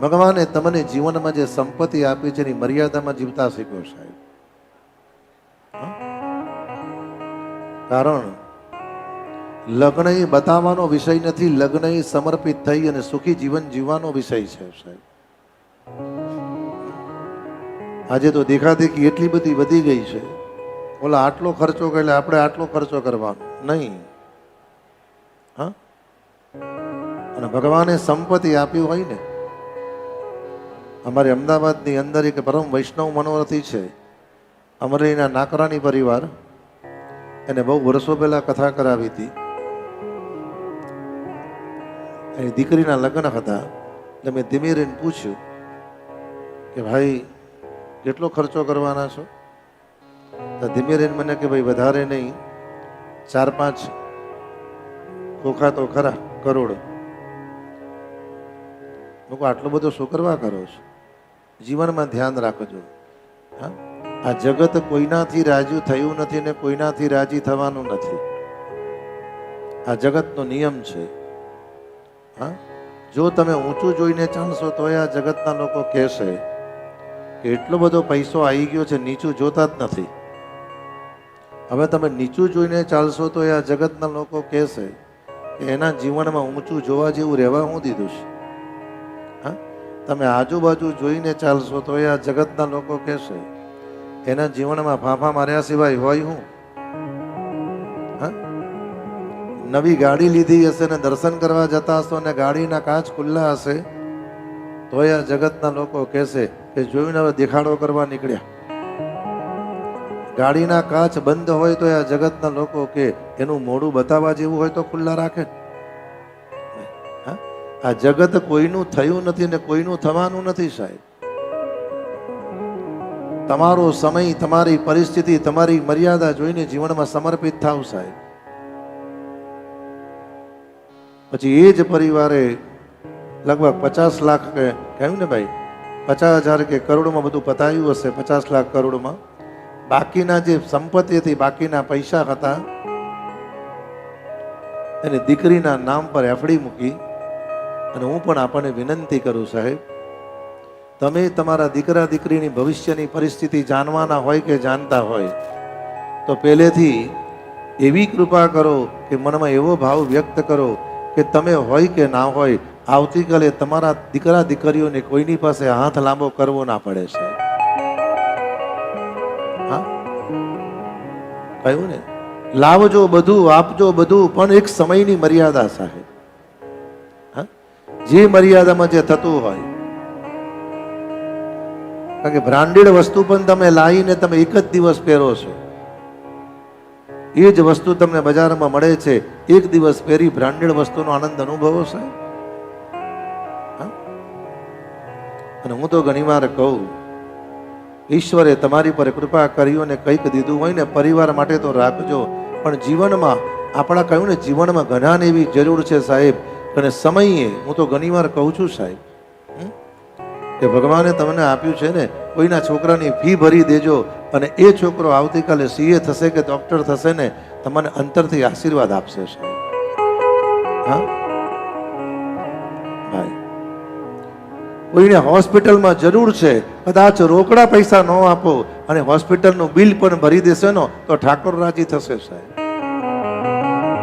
ભગવાને તમને જીવનમાં જે સંપત્તિ આપી છે એની મર્યાદામાં જીવતા શીખ્યો સાહેબ. કારણ લગ્ન એ બતાવવાનો વિષય નથી, લગ્ન એ સમર્પિત થઈ અને સુખી જીવન જીવવાનો વિષય છે સાહેબ. આજે તો દેખાદેખી એટલી બધી વધી ગઈ છે. ઓલા આટલો ખર્ચો એટલે આપણે આટલો ખર્ચો કરવાનો. નહીં. હા? અને ભગવાને સંપત્તિ આપી હોય ને અમારે અમદાવાદની અંદર એક પરમ વૈષ્ણવ મનોરથી છે. અમરેલીના નાકરાની પરિવાર એને બહુ વર્ષો પહેલા કથા કરાવી હતી. એની દીકરીના લગ્ન હતા. એટલે મેં ધીમે રહીને પૂછ્યું કે ભાઈ, કેટલો ખર્ચો કરવાના છો? તો ધીમે રહીને મને કે ભાઈ, વધારે નહીં. ચાર પાંચ ખોખા તો ખરા, કરોડ. લોકો આટલો બધો શું કરવા કરો છો? જીવનમાં ધ્યાન રાખજો હા? આ જગત કોઈનાથી રાજી થયું નથી ને કોઈનાથી રાજી થવાનું નથી. આ જગતનો નિયમ છે. હા? જો તમે ઊંચું જોઈને ચાલશો તો આ જગતના લોકો કહેશે કે એટલો બધો પૈસો આવી ગયો છે, નીચું જોતા જ નથી. હવે તમે નીચું જોઈને ચાલશો તો આ જગતના લોકો કહેશે કે એના જીવનમાં ઊંચું જોવા જેવું રહેવા હું દીધું છે. હા? તમે આજુબાજુ જોઈને ચાલશો તો આ જગતના લોકો કહેશે, એના જીવનમાં ફાંફા માર્યા સિવાય હોય હું? નવી ગાડી લીધી હશે ને દર્શન કરવા જતા હશો અને ગાડીના કાચ ખુલ્લા હશે, તોય આ જગતના લોકો કહેશે કે જોઈને હવે દેખાડો કરવા નીકળ્યા. ગાડીના કાચ બંધ હોય તો આ જગતના લોકો કે એનું મોઢું બતાવવા જેવું હોય તો ખુલ્લા રાખે. હા? આ જગત કોઈનું થયું નથી ને કોઈનું થવાનું નથી સાહેબ. તમારો સમય, તમારી પરિસ્થિતિ, તમારી મર્યાદા જોઈને જીવનમાં સમર્પિત થાવ સાહેબ. પછી એ જ પરિવારે લગભગ પચાસ લાખ કે કહ્યું ને ભાઈ, પચાસ હજાર કે કરોડમાં બધું પતાવ્યું હશે પચાસ લાખ કરોડમાં. બાકીના જે સંપત્તિ હતી, બાકીના પૈસા હતા, એને દીકરીના નામ પર એફડી મૂકી અને હું પણ આપણને વિનંતી કરું, સાહેબ. તમે તમારા દીકરા, દીકરીની ભવિષ્યની પરિસ્થિતિ જાણવાના હોય કે જાણતા હોય, તો પહેલેથી એવી કૃપા કરો કે મનમાં એવો ભાવ વ્યક્ત કરો કે તમે હોય કે ના હોય, આવતીકાલે તમારા દીકરા, દીકરીઓને કોઈની પાસે હાથ લાંબો કરવો ના પડે છે હા? કહ્યું ને? લાવજો બધું, આપજો બધું, પણ એક સમયની મર્યાદા, સાહેબ. જે મર્યાદામાં જે થતું હોય. કારણ કે બ્રાન્ડેડ વસ્તુ પણ તમે લાવીને તમે એક જ દિવસ પહેરો છો. એ જ વસ્તુ તમને બજારમાં મળે છે. એક દિવસ પહેરી બ્રાન્ડેડ વસ્તુનો આનંદ અનુભવો સાહેબ અને હું તો ઘણીવાર કહું, ઈશ્વરે તમારી પર કૃપા કર્યું અને કંઈક દીધું હોય ને પરિવાર માટે તો રાખજો. પણ જીવનમાં, આપણા કહ્યું ને જીવનમાં ઘણાને એવી જરૂર છે સાહેબ અને સમયે હું તો ઘણીવાર કહું છું સાહેબ? કે ભગવાને તમને આપ્યું છે ને, કોઈના છોકરાની ફી ભરી દેજો અને એ છોકરો આવતીકાલે સીએ થશે કે ડોક્ટર થશે ને તમને અંતરથી આશીર્વાદ આપશે સાહેબ હા ભાઈ, કોઈને હોસ્પિટલમાં જરૂર છે, કદાચ રોકડા પૈસા ન આપો અને હોસ્પિટલનું બિલ પણ ભરી દેશે ને તો ઠાકોર રાજી થશે સાહેબ